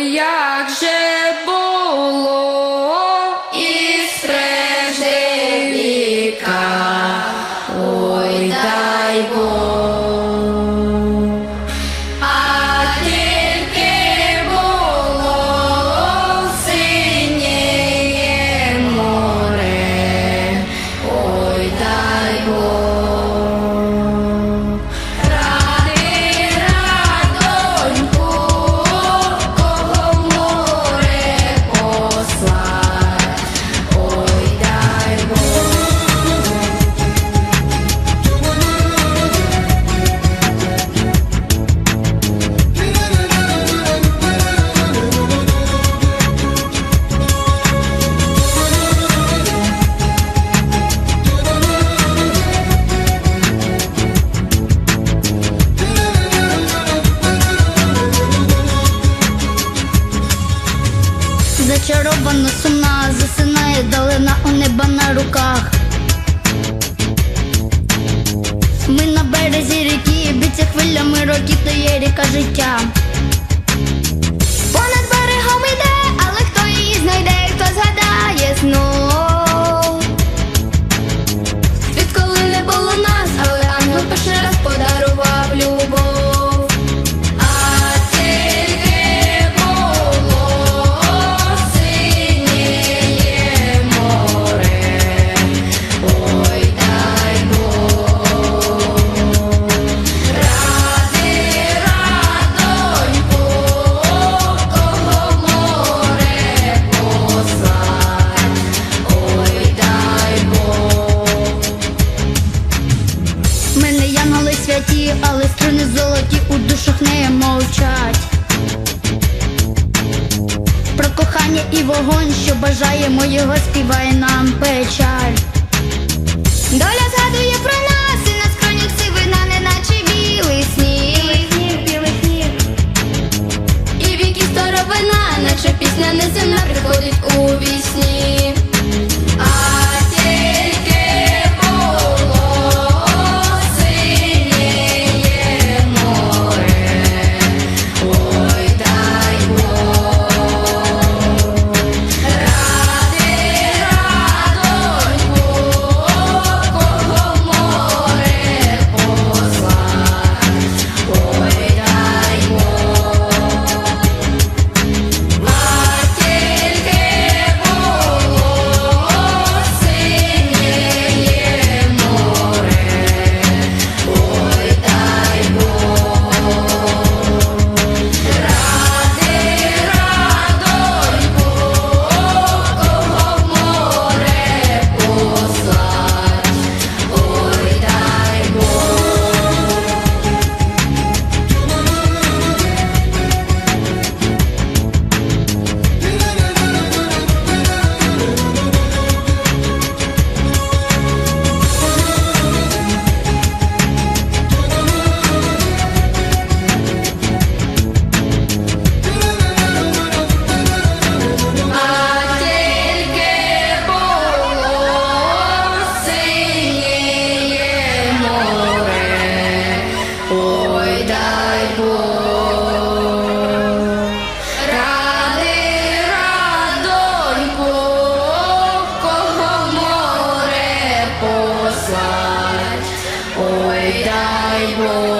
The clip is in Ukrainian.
jakże Зачарована сумна, засинає долина у неба на руках. Ми на березі ріки, б'ється хвилями років, то є ріка життя. Янголи але струни золоті у душах не мовчать. Про кохання і вогонь, що бажаємо його, співає нам печаль. Доля згадує про нас, і на скронях сивина, неначе білий сніг. Білий сніг. І віки старовина, наче пісня неземна приходить. Oh.